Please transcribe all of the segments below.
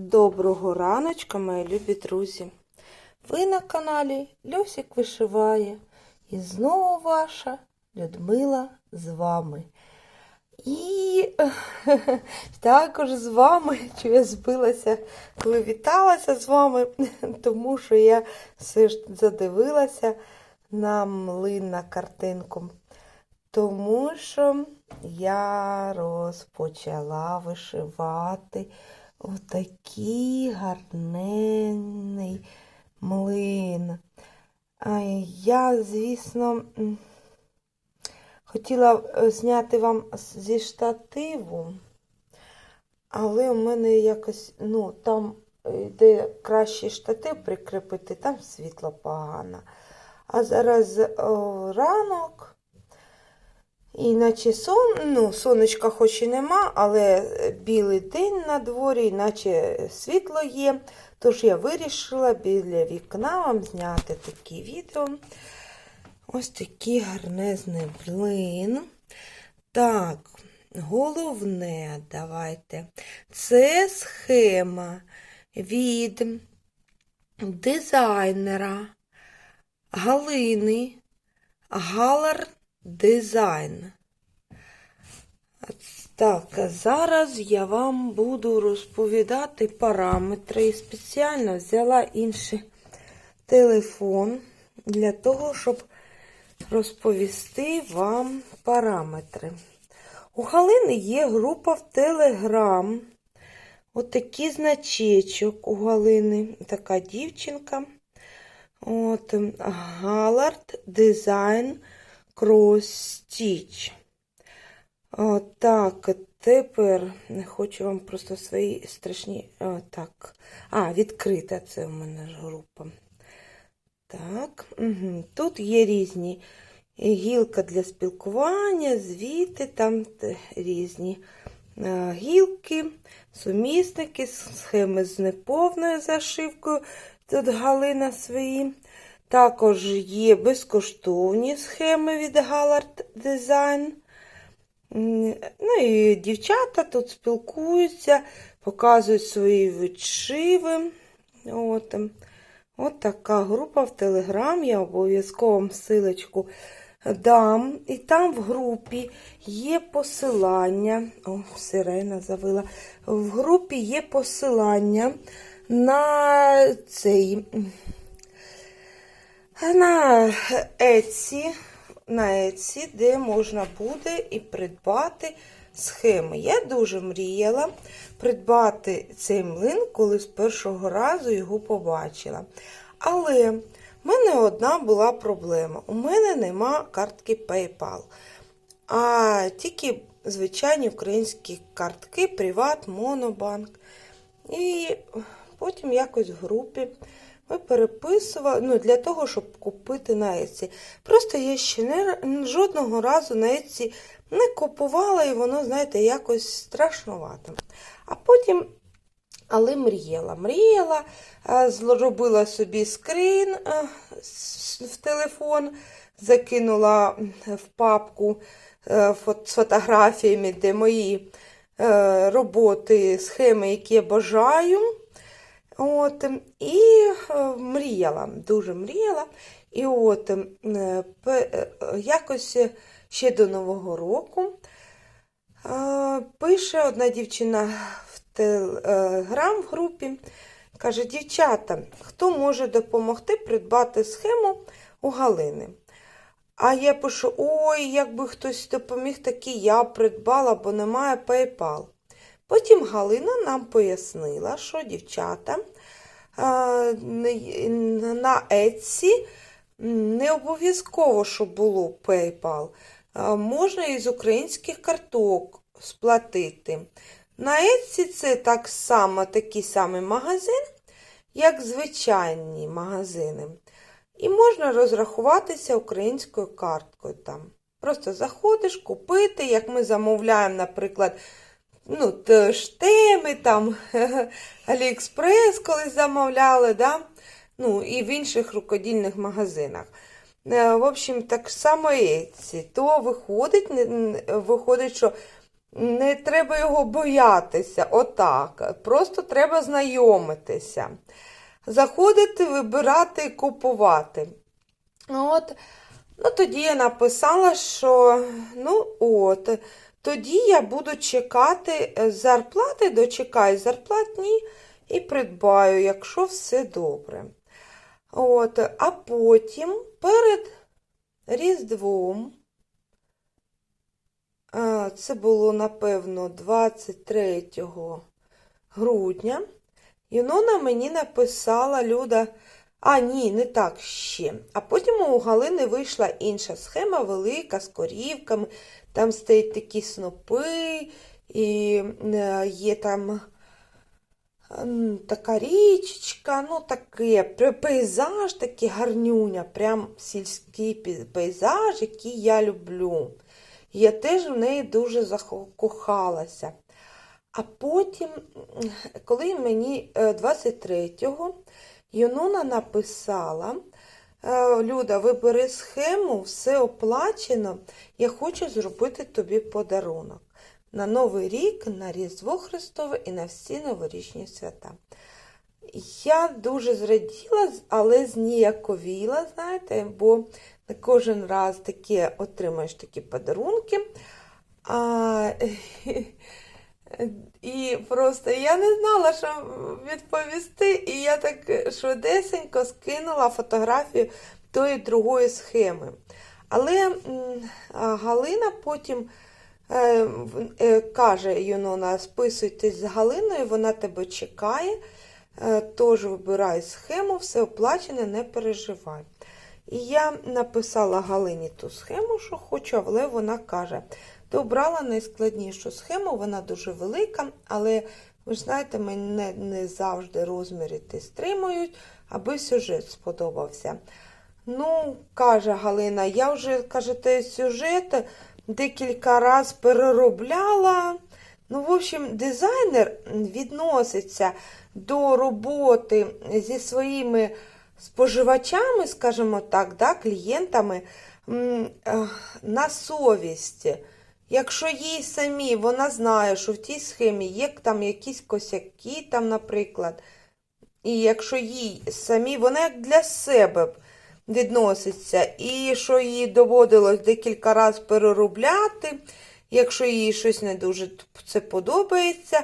Доброго раночка, мої любі друзі! Ви на каналі Льосик Вишиває. І знову ваша Людмила з вами. І також з вами, що я збилася, коли віталася з вами, тому що я все ж задивилася на млин на картинку. Тому що я розпочала вишивати отакий гарненний млин. Я, звісно, хотіла е, зняти вам зі штативу, але у мене якось, ну, там, е, де краще штатив прикріпити, там світло погано. А зараз о, ранок. Іначе сон, ну, сонечка хоч і нема, але білий день на дворі, іначе світло є. Тож я вирішила біля вікна вам зняти такі відео. Ось такий гарнезний блин. Так, головне, давайте. Це схема від дизайнера Галини Галар Дизайн. Так, зараз я вам буду розповідати параметри. І спеціально взяла інший телефон для того, щоб розповісти вам параметри. У Галини є група в Телеграм. Отакий значечок у Галини. Така дівчинка. От, Галард Дизайн О, так, тепер хочу вам просто свої страшні. О, так. А, відкрита це в мене ж група. Так, угу. тут є різні гілка для спілкування, звіти, там різні е, гілки, сумісники, схеми з неповною зашивкою. Тут Галина свої. Також є безкоштовні схеми від Галард Design. Ну і дівчата тут спілкуються, показують свої відшиви. От, от така група в Телеграм. Я обов'язково вам ссылочку дам. І там в групі є посилання. О, сирена завила. В групі є посилання на цей. На Etsy, на Etsy, де можна буде і придбати схеми. Я дуже мріяла придбати цей млин, коли з першого разу його побачила. Але в мене одна була проблема. У мене нема картки PayPal, а тільки звичайні українські картки Приват, Монобанк. І потім якось в групі ми переписували ну, для того, щоб купити на Etsy. Просто я ще не, жодного разу на Etsy не купувала, і воно, знаєте, якось страшнувато. А потім, але мріяла. Мріяла, зробила собі скрін е, в телефон, закинула в папку е, з фотографіями, де мої е, роботи, схеми, які я бажаю. От, і е, мріяла, дуже мріяла. І от е, пе- е, якось ще до Нового року е, пише одна дівчина в телеграм в групі, каже: дівчата, хто може допомогти придбати схему у Галини? А я пишу: ой, якби хтось допоміг, так і я придбала, бо немає PayPal. Потім Галина нам пояснила, що дівчата на Etsy не обов'язково, щоб було PayPal. Можна із українських карток сплатити. На Etsy це так само такий самий магазин, як звичайні магазини. І можна розрахуватися українською карткою там. Просто заходиш, купити, як ми замовляємо, наприклад, ну, штеми, там, Аліекспрес колись замовляли, да? ну, і в інших рукодільних магазинах. Е, В общем, так само і ці. То виходить, виходить, що Не треба його боятися, отак. Просто треба знайомитися. Заходити, вибирати і купувати. От, ну, тоді я написала, що ну от, тоді я буду чекати е, зарплати, дочекаю зарплатні і придбаю, якщо все добре. От, а потім перед Різдвом, це було, напевно, 23 грудня, Юнона мені написала Люда. А, ні, не так ще. А потім у Галини вийшла інша схема, велика, з корівками. Там стоять такі снопи, і е, є там така річечка, ну таке пейзаж, такий гарнюня, прям сільський пейзаж, який я люблю. Я теж в неї дуже закохалася. А потім, коли мені е, 23-го, Юнона написала, «Е, Люда, вибери схему, все оплачено. Я хочу зробити тобі подарунок на Новий рік, на Різдво Христове і на всі новорічні свята. Я дуже зраділа, але зніяковіла, знаєте, бо не кожен раз таке отримаєш такі подарунки. А, і просто я не знала, що відповісти, і я так швидесенько скинула фотографію тої другої схеми. Але Галина потім е, е, каже Юнона, списуйтесь з Галиною, вона тебе чекає, е, тож вибирай схему, все оплачене, не переживай. І я написала Галині ту схему, що хочу, але вона каже: ти обрала найскладнішу схему, вона дуже велика, але ви знаєте, мене не завжди розміри ти стримують, аби сюжет сподобався. Ну, каже Галина, я вже каже, той сюжет декілька разів переробляла. Ну, в общем, дизайнер відноситься до роботи зі своїми споживачами, скажімо так, да, клієнтами на совість. Якщо їй самі вона знає, що в тій схемі є там якісь косяки, там, наприклад, і якщо їй самі, вона як для себе відноситься, і що їй доводилось декілька разів переробляти, якщо їй щось не дуже це подобається,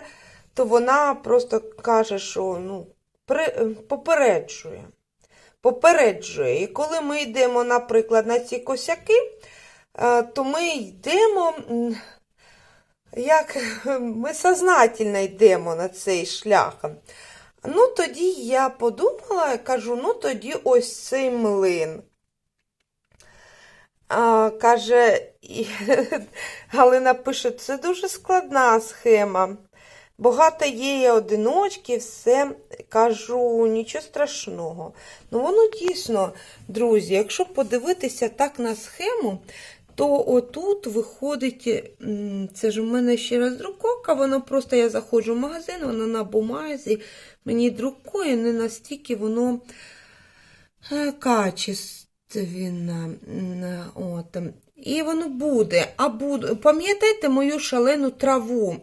то вона просто каже, що ну, попереджує. Попереджує. І коли ми йдемо, наприклад, на ці косяки, то ми йдемо, як ми сознательно йдемо на цей шлях. Ну, тоді я подумала, кажу, ну тоді ось цей млин. А, каже, і, Галина пише, це дуже складна схема. Багато є одиночки, все. Кажу, нічого страшного. Ну, воно дійсно, друзі, якщо подивитися так на схему, то отут виходить, це ж у мене ще раз друковка, воно просто я заходжу в магазин, воно на бумазі, мені друкує, не настільки воно е, качественне. От. І воно буде. А буде. Пам'ятаєте мою шалену траву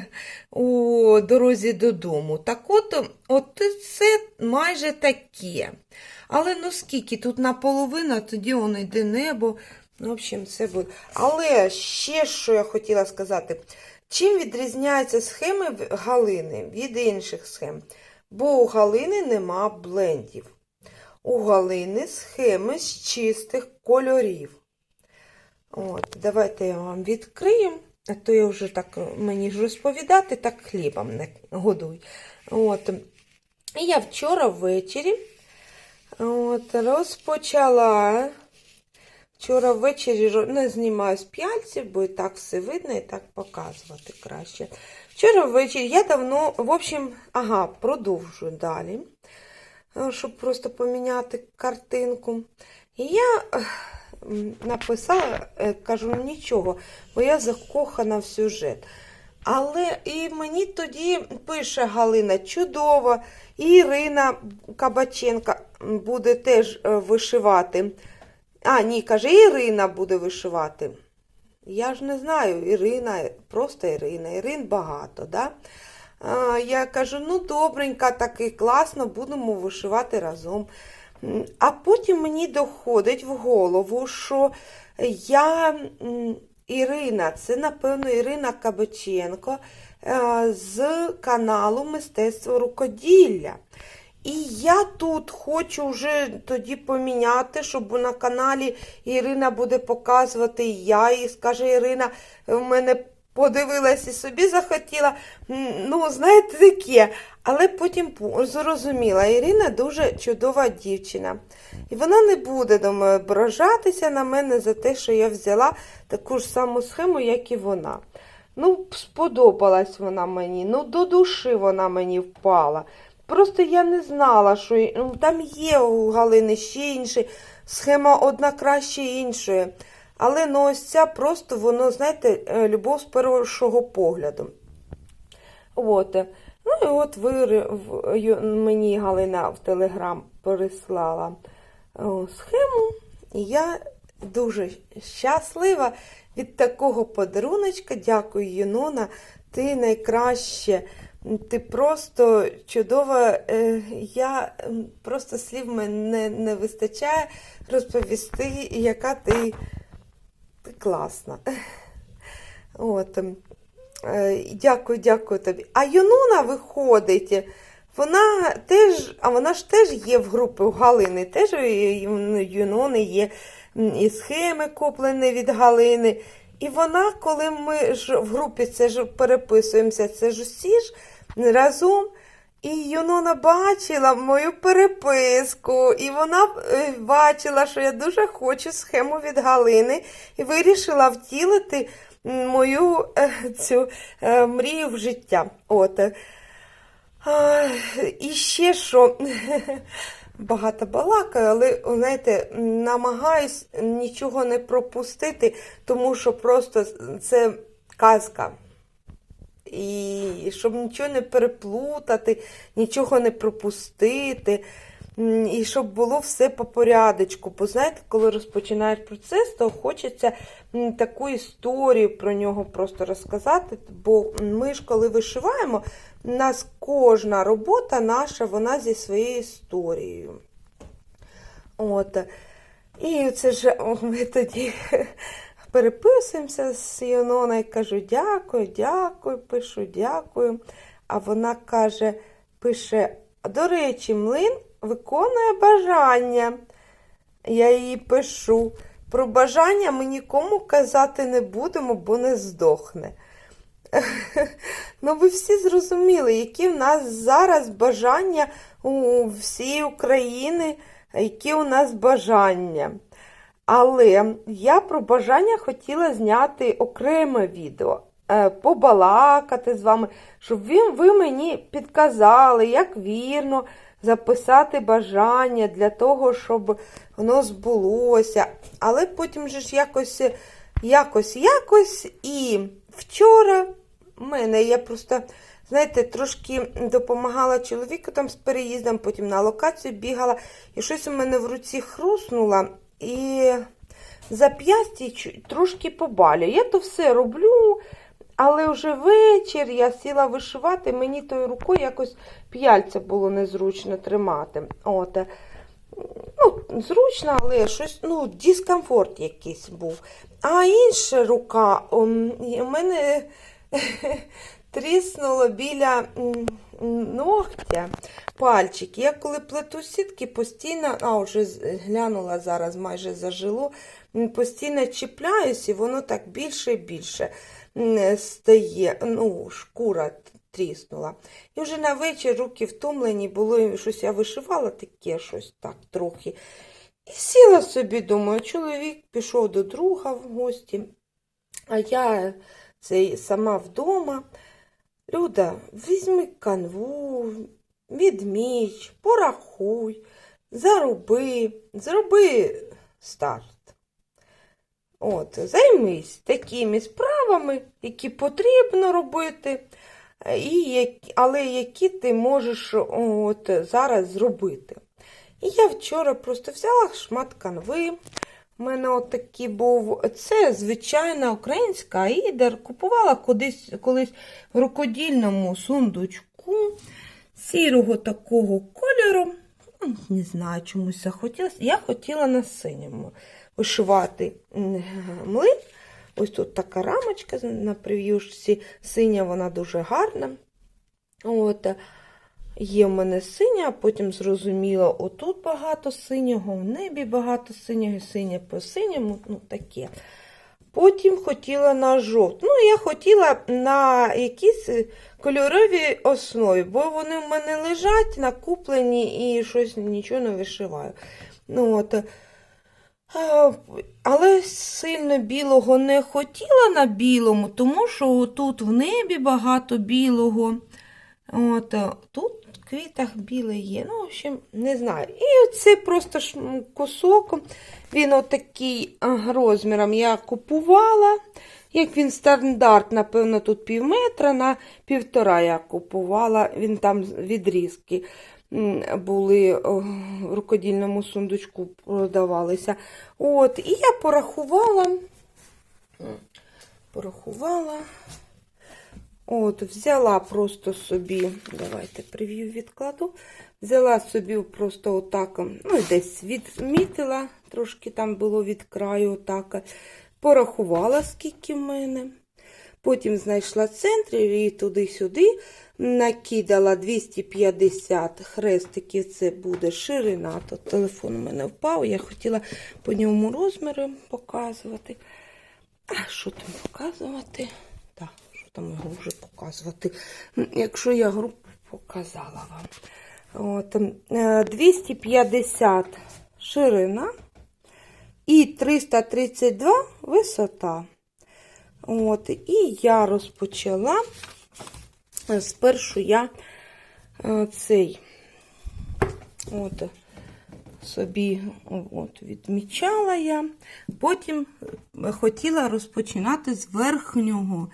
у дорозі додому? Так от, от це майже таке. Але ну скільки? Тут наполовину, тоді воно йде небо. Ну, В общем, це буде. Але ще що я хотіла сказати. Чим відрізняються схеми Галини від інших схем? Бо у Галини нема блендів. У Галини схеми з чистих кольорів. От, давайте я вам відкрию, а то я вже так мені ж розповідати, так хлібом не годуй. От. І я вчора ввечері от, розпочала. Вчора ввечері не знімаю з п'яльців, бо і так все видно, і так показувати краще. Вчора ввечері я давно, в общем, ага, продовжую далі, е, щоб просто поміняти картинку. І я написала, е, кажу, нічого, бо я закохана в сюжет. Але і мені тоді пише Галина чудово, і Ірина Кабаченка буде теж е, вишивати. А, ні, каже, Ірина буде вишивати. Я ж не знаю, Ірина, просто Ірина, Ірин багато. Да? Я кажу, ну добренька, таки класно, будемо вишивати разом. А потім мені доходить в голову, що я Ірина, це, напевно, Ірина Кабаченко е, з каналу Мистецтво рукоділля. І я тут хочу вже тоді поміняти, щоб на каналі Ірина буде показувати я, і скаже Ірина, в мене подивилась і собі захотіла. Ну, знаєте, таке. Але потім зрозуміла, Ірина дуже чудова дівчина. І вона не буде, думаю, ображатися на мене за те, що я взяла таку ж саму схему, як і вона. Ну, сподобалась вона мені, ну до душі вона мені впала. Просто я не знала, що там є у Галини ще інші, схема одна краще іншої. Але ну ось ця просто воно, знаєте, е, любов з першого погляду. От. Ну і от ви мені Галина в Телеграм переслала схему, і я дуже щаслива від такого подаруночка. Дякую, Юнона. Ти найкраще. Ти просто чудова. Е, Я просто слів мене не вистачає розповісти, яка ти, ти класна. От. ем, е, Дякую, дякую тобі. А Юнона виходить. Вона теж, а вона ж теж є в групі у Галини, теж у Юнони є і схеми куплені від Галини. І вона, коли ми ж в групі це ж переписуємося, це ж усі ж разом. І Юнона бачила мою переписку, і вона е, бачила, що я дуже хочу схему від Галини, і вирішила втілити мою е, цю е, мрію в життя. От. І ще що, багато балакаю, але, знаєте, намагаюсь нічого не пропустити, тому що просто це казка. І щоб нічого не переплутати, нічого не пропустити, і щоб було все по порядочку. Бо знаєте, коли розпочинаєш процес, то хочеться таку історію про нього просто розказати. Бо ми ж, коли вишиваємо, у нас кожна робота наша, вона зі своєю історією. От. І це ж ми тоді переписуємося з Юноною, кажу дякую, дякую, пишу дякую. А вона каже, пише, до речі, млин виконує бажання. Я їй пишу. Про бажання ми нікому казати не будемо, бо не здохне. Ну, ви всі зрозуміли, які в нас зараз бажання у всієї України, які у нас бажання. Але я про бажання хотіла зняти окреме відео, е, побалакати з вами, щоб ви, ви мені підказали, як вірно записати бажання для того, щоб воно збулося. Але потім же ж якось, якось, якось. І вчора в мене я просто, знаєте, трошки допомагала чоловіку там з переїздом, потім на локацію бігала, і щось у мене в руці хруснуло. І зап'ястя чу- трошки побалює. Я то все роблю, але вже вечір я сіла вишивати, мені тою рукою якось п'яльця було незручно тримати. От. Ну, зручно, але щось, ну, дискомфорт якийсь був. А інша рука, у мене тріснуло біля ногтя пальчик. Я коли плету сітки, постійно, а вже глянула зараз, майже зажило, постійно чіпляюсь, і воно так більше і більше стає. Ну, шкура тріснула. І вже на вечір руки втомлені було, і щось я вишивала таке щось так трохи. І сіла собі, думаю, чоловік пішов до друга в гості, а я це сама вдома. Люда, візьми канву, відміч, порахуй, зароби, зроби старт. От, займись такими справами, які потрібно робити, і але які ти можеш от, зараз зробити. І я вчора просто взяла шмат канви, У мене отакий був. Це звичайна українська аїдер. Купувала кудись, колись в рукодільному сундучку сірого такого кольору. Ну, Не знаю, чомусь захотілося. Я хотіла на синьому вишивати млин. Ось тут така рамочка на прев'юшці. Синя, вона дуже гарна. От. Є в мене синя, а потім зрозуміла, отут багато синього, в небі багато синього, синє по синьому, ну таке. Потім хотіла на жовт. Ну, я хотіла на якійсь кольоровій основі, бо вони в мене лежать накуплені і щось нічого не вишиваю. Ну, от. Але сильно білого не хотіла на білому, тому що тут в небі багато білого. От, тут квітах біле є. Ну, в общем, не знаю. І оце просто ж кусок. Він отакий розміром я купувала. Як він стандарт, напевно, тут пів метра на півтора я купувала. Він там відрізки були в рукодільному сундучку продавалися. От, і я порахувала. Порахувала. От, взяла просто собі, давайте прев'ю відкладу. Взяла собі просто отак, ну, десь відмітила, трошки там було від краю, отак. Порахувала, скільки в мене. Потім знайшла центр і туди-сюди накидала 250 хрестиків, це буде ширина. То телефон у мене впав, я хотіла по ньому розміри показувати. А що там показувати? Там його вже показувати? Якщо я групу показала вам. От, е, 250 ширина і 332 висота. От, і я розпочала. е, Спершу я е, цей от, собі от, відмічала я. Потім е, хотіла розпочинати з верхнього.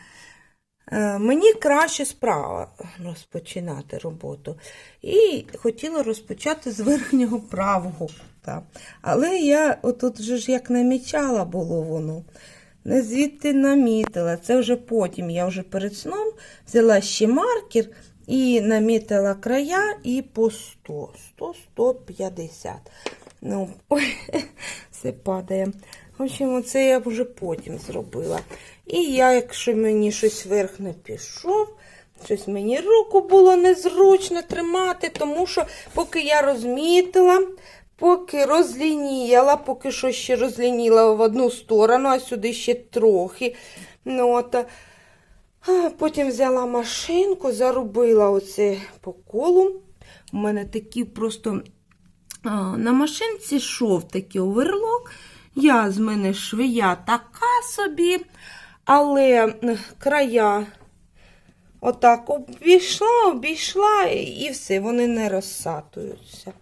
Е, Мені краще справа розпочинати роботу. І хотіла розпочати з верхнього правого кута. Але я отут же ж як намічала було воно. Не звідти намітила. Це вже потім. Я вже перед сном взяла ще маркер і намітила края і по 100, 100, 150. Ну, ой, все падає. В общем, це я вже потім зробила. І я, якщо мені щось верх не пішов, щось мені руку було незручно тримати, тому що поки я розмітила, поки розлініяла, поки що ще розлініла в одну сторону, а сюди ще трохи. Ну, от, а потім взяла машинку, заробила оце по колу. У мене такі просто а, на машинці шов такий оверлок. Я з мене швея така собі, але края отак обійшла, обійшла, і все, вони не розсатуються.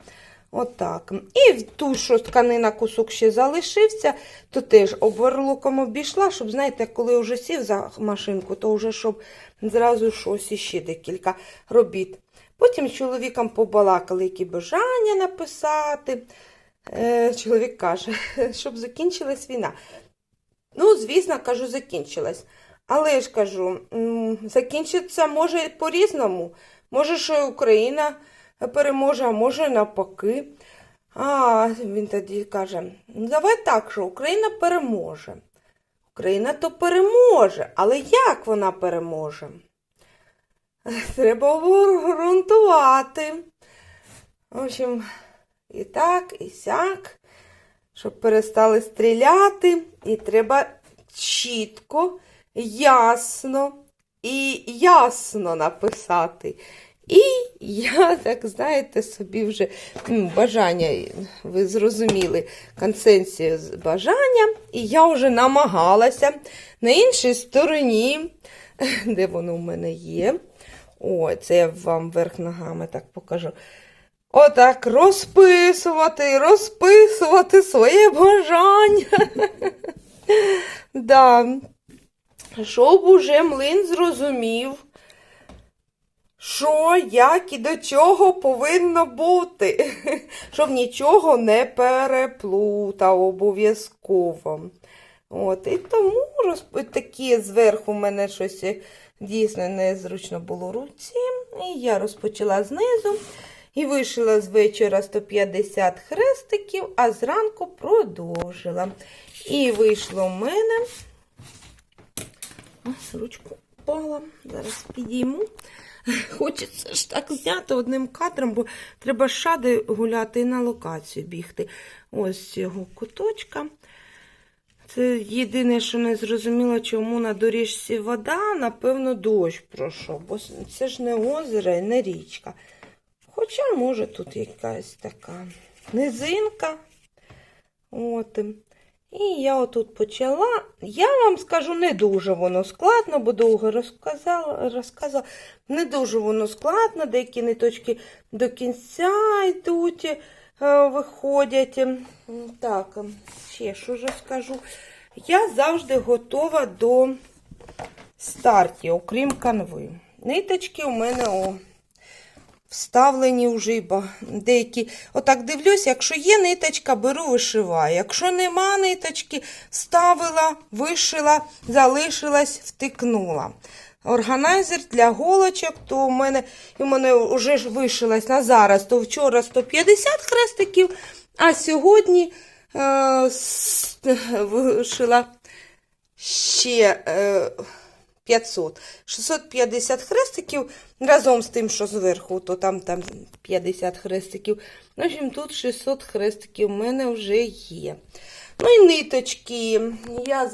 Отак. І ту, що тканина кусок ще залишився, то теж обверлоком обійшла, щоб, знаєте, коли вже сів за машинку, то вже щоб зразу щось іще декілька робіт. Потім з чоловіком побалакали, які бажання написати. Е, чоловік каже, щоб закінчилась війна. Ну, звісно, кажу, закінчилась. Але ж кажу, закінчиться може по-різному. Може, що Україна переможе, а може навпаки. А він тоді каже: «Ну, давай так, що Україна переможе. Україна то переможе, але як вона переможе? Треба обґрунтувати. В общем, і так, і сяк, щоб перестали стріляти, і треба чітко, ясно і ясно написати. І я, так знаєте, собі вже бажання, ви зрозуміли, консенсію з бажання, і я вже намагалася на іншій стороні, де воно в мене є. Ой, це я вам верх ногами так покажу. Отак розписувати, розписувати своє бажання. да. Щоб уже млин зрозумів, що, як і до чого повинно бути, щоб нічого не переплутав обов'язково. От, і тому розп... такі зверху в мене щось дійсно незручно було руці. І я розпочала знизу і вишила з вечора 150 хрестиків, а зранку продовжила. І вийшло в мене. Ось, ручку впала. Зараз підійму. Хочеться ж так зняти одним кадром, бо треба шади гуляти і на локацію бігти. Ось цього куточка. Це єдине, що не зрозуміло, чому на доріжці вода, напевно, дощ пройшов, бо це ж не озеро і не річка. Хоча, може, тут якась така низинка. От. І я отут почала. Я вам скажу, не дуже воно складно, бо довго розказала, розказала. Не дуже воно складно, деякі ниточки до кінця йдуть, е, виходять. Так, ще що ж скажу. Я завжди готова до стартів, окрім канви. Ниточки у мене о, вставлені вже деякі. Отак дивлюсь, якщо є ниточка, беру, вишиваю. Якщо нема ниточки, вставила, вишила, залишилась, втикнула. Органайзер для голочок, то у мене, у мене вже вишилась на зараз, то вчора 150 хрестиків, а сьогодні е, вишила ще е, 500. 650 хрестиків разом з тим, що зверху, то там, там 50 хрестиків. В общем, тут 600 хрестиків в мене вже є. Ну і ниточки. Я